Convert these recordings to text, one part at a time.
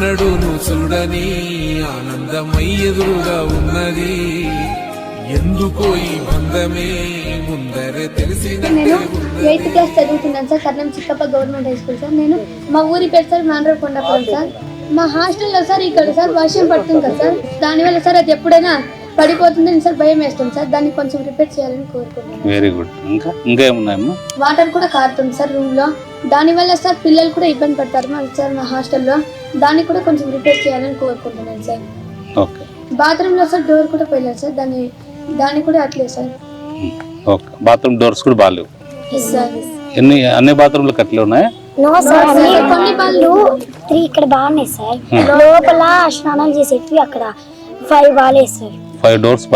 ఎన్నడూ నువ్వు చూడని ఆనందమై ఎదురుగా ఉన్నది. ఎందుకో ఈ బంధమే ముందరే తెలిసిన నేను ఎయిత్ క్లాస్ చదువుతున్నాను sir. Karnam Chikkappa government high school sir. నేను మా ఊరి పేరు సార్ మాండ్ర కొండపురం సార్. మా హాస్టల్లో సార్ ఇక్కడ సార్ వర్షం పడుతుంది కదా సార్. దానివల్ల సార్ అది ఎప్పుడైనా పడిపోతుందని సార్ భయం వేస్తుంది సార్. దాన్ని కొంచెం రిపేర్ చేయాలని కోరుకుంటున్నాను. Very good. ఇంకా ఇంకా ఏమున్నాయమ్మా వాటర్ కూడా కారుతుంది సార్ రూమ్లో దానివల్ల సార్ పిల్లలు కూడా ఇబ్బంది పడతారు మా సార్ మా హాస్టల్లో. దాన్ని కూడా కొంచెం రిపేర్ చేయాలని కోరుకుంటున్నాను సార్. ఓకే. బాత్రూమ్లో సార్ డోర్ కూడా పోయలేదు సార్. దాన్ని దాన్ని కూడా అట్లే సార్. ఓకే. బాత్రూమ్ డోర్స్ కూడా బాగాలేవు. ఎన్ని అన్ని బాత్రూమ్లు కట్లే ఉన్నాయా? నో సార్ కొన్ని వాళ్ళు త్రీ ఇక్కడ బాగున్నాయి సార్ లోపల స్నానాలు చేసేటివి అక్కడ. ఫైవ్ బాగాలేదు sir five doors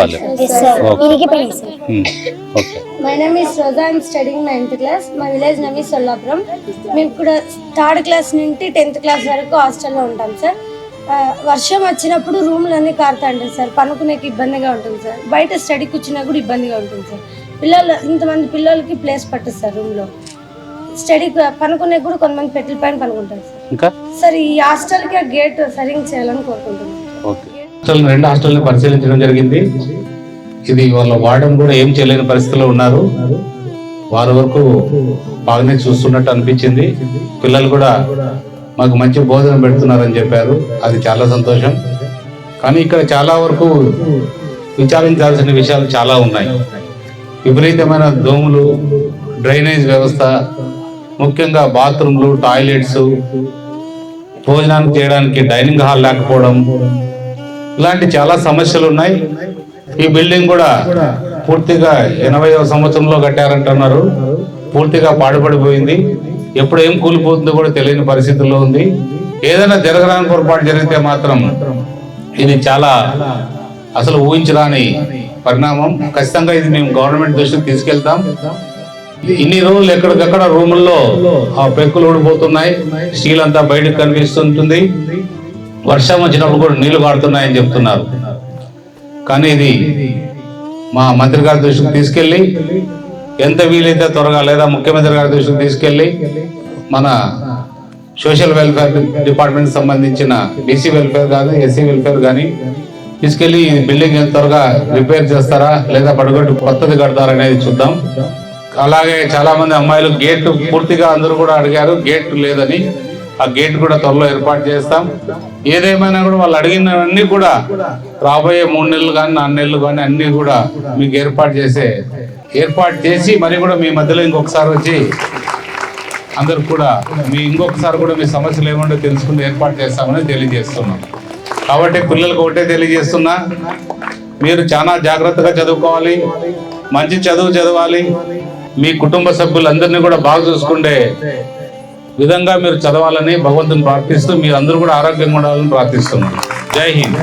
okay my name is Roja I'm studying ninth class మా విలేజ్ నేమ్ ఈస్ సొల్లాపురం మేము కూడా థర్డ్ క్లాస్ నుండి టెన్త్ క్లాస్ వరకు హాస్టల్లో ఉంటాం సార్ వర్షం వచ్చినప్పుడు రూమ్లు అన్నీ కారుతా ఉంటాయి సార్ పనుకునేకి ఇబ్బందిగా ఉంటుంది సార్ బయట స్టడీ కూర్చున్నా కూడా ఇబ్బందిగా ఉంటుంది సార్ పిల్లలు ఇంతమంది పిల్లలకి ప్లేస్ పట్టదు సార్ రూమ్లో స్టడీ పనుకునే కూడా కొంతమంది పెట్టెల పైన పనుకుంటారు సార్ ఇంకా? సార్ ఈ హాస్టల్కి ఆ గేట్ సరిగ్గా చేయాలని కోరుకుంటున్నాను ఓకే హాస్టల్ రెండు హాస్టల్ని పరిశీలించడం జరిగింది. ఇది వాళ్ళ వాడడం కూడా ఏం చేయలేని పరిస్థితిలో ఉన్నారు. వారి వరకు బాగానే చూస్తున్నట్టు అనిపించింది. పిల్లలు కూడా మాకు మంచి భోజనం పెడుతున్నారని చెప్పారు. అది చాలా సంతోషం. కానీ ఇక్కడ చాలా వరకు విచారించాల్సిన విషయాలు చాలా ఉన్నాయి. విపరీతమైన దోమలు డ్రైనేజ్ వ్యవస్థ ముఖ్యంగా బాత్రూమ్లు టాయిలెట్స్ భోజనానికి చేయడానికి డైనింగ్ హాల్ లేకపోవడం ఇలాంటి చాలా సమస్యలు ఉన్నాయి. ఈ బిల్డింగ్ కూడా పూర్తిగా ఎనభైవ సంవత్సరంలో కట్టారంటున్నారు. పూర్తిగా పాడుపడిపోయింది. ఎప్పుడు ఏం కూలిపోతుందో కూడా తెలియని పరిస్థితుల్లో ఉంది. ఏదైనా జరగడానికి పొరపాటు జరిగితే మాత్రం ఇది చాలా అసలు ఊహించరాని పరిణామం. ఖచ్చితంగా ఇది మేము గవర్నమెంట్ దృష్టికి తీసుకెళ్తాం. ఇన్ని రోజులు ఎక్కడికక్కడ రూముల్లో ఆ పెక్కులు ఊడిపోతున్నాయి. స్టీల్ అంతా బయటకు కనిపిస్తుంటుంది. వర్షం వచ్చినప్పుడు కూడా నీళ్ళు కారుతున్నాయని చెప్తున్నారు. కానీ ఇది మా మంత్రి గారి దృష్టికి తీసుకెళ్ళి ఎంత వీలైతే త్వరగా లేదా ముఖ్యమంత్రి గారి దృష్టికి తీసుకెళ్ళి మన సోషల్ వెల్ఫేర్ డిపార్ట్మెంట్ సంబంధించిన బీసీ వెల్ఫేర్ కానీ ఎస్సీ వెల్ఫేర్ కానీ తీసుకెళ్ళి ఈ బిల్డింగ్ ఎంత త్వరగా రిపేర్ చేస్తారా లేదా పడుకొట్టి కొత్తది కడతారా అనేది చూద్దాం. అలాగే చాలామంది అమ్మాయిలు గేట్ పూర్తిగా అందరూ కూడా అడిగారు గేట్ లేదని ఆ గేట్ కూడా త్వరలో ఏర్పాటు చేస్తాం. ఏదేమైనా కూడా వాళ్ళు అడిగినవన్నీ కూడా రాబోయే మూడు నెలలు కానీ నాలుగు నెలలు కానీ అన్నీ కూడా మీకు ఏర్పాటు చేసే ఏర్పాటు చేసి మరి కూడా మీ మధ్యలో ఇంకొకసారి వచ్చి అందరు కూడా మీ ఇంకొకసారి కూడా మీ సమస్యలు ఏమంటే తెలుసుకుని ఏర్పాటు చేస్తామని తెలియజేస్తున్నాం. కాబట్టి పిల్లలకు ఒకటే తెలియజేస్తున్నా మీరు చాలా జాగ్రత్తగా చదువుకోవాలి మంచి చదువు చదవాలి మీ కుటుంబ సభ్యులందరినీ కూడా బాగా చూసుకుంటే విధంగా మీరు చదవాలని భగవంతుని ప్రార్థిస్తూ మీరు అందరూ కూడా ఆరోగ్యంగా ఉండాలని ప్రార్థిస్తున్నాను జై హింద్.